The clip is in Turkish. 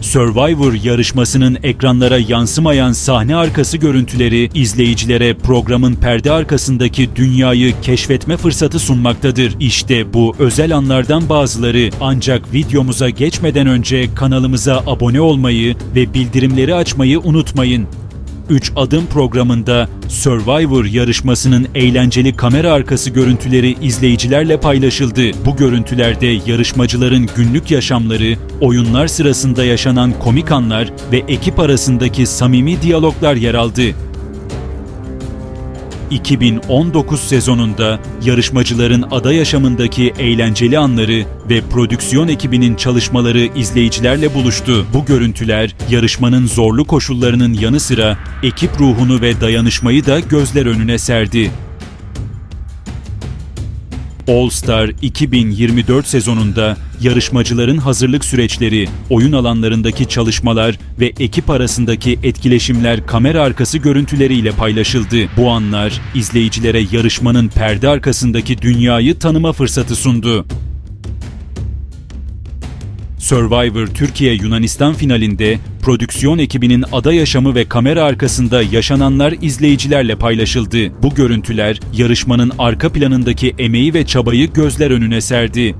Survivor yarışmasının ekranlara yansımayan sahne arkası görüntüleri izleyicilere programın perde arkasındaki dünyayı keşfetme fırsatı sunmaktadır. İşte bu özel anlardan bazıları ancak videomuza geçmeden önce kanalımıza abone olmayı ve bildirimleri açmayı unutmayın. 3 Adım programında Survivor yarışmasının eğlenceli kamera arkası görüntüleri izleyicilerle paylaşıldı. Bu görüntülerde yarışmacıların günlük yaşamları, oyunlar sırasında yaşanan komik anlar ve ekip arasındaki samimi diyaloglar yer aldı. 2019 sezonunda yarışmacıların ada yaşamındaki eğlenceli anları ve prodüksiyon ekibinin çalışmaları izleyicilerle buluştu. Bu görüntüler yarışmanın zorlu koşullarının yanı sıra ekip ruhunu ve dayanışmayı da gözler önüne serdi. All Star 2024 sezonunda yarışmacıların hazırlık süreçleri, oyun alanlarındaki çalışmalar ve ekip arasındaki etkileşimler kamera arkası görüntüleriyle paylaşıldı. Bu anlar izleyicilere yarışmanın perde arkasındaki dünyayı tanıma fırsatı sundu. Survivor Türkiye Yunanistan finalinde prodüksiyon ekibinin ada yaşamı ve kamera arkasında yaşananlar izleyicilerle paylaşıldı. Bu görüntüler yarışmanın arka planındaki emeği ve çabayı gözler önüne serdi.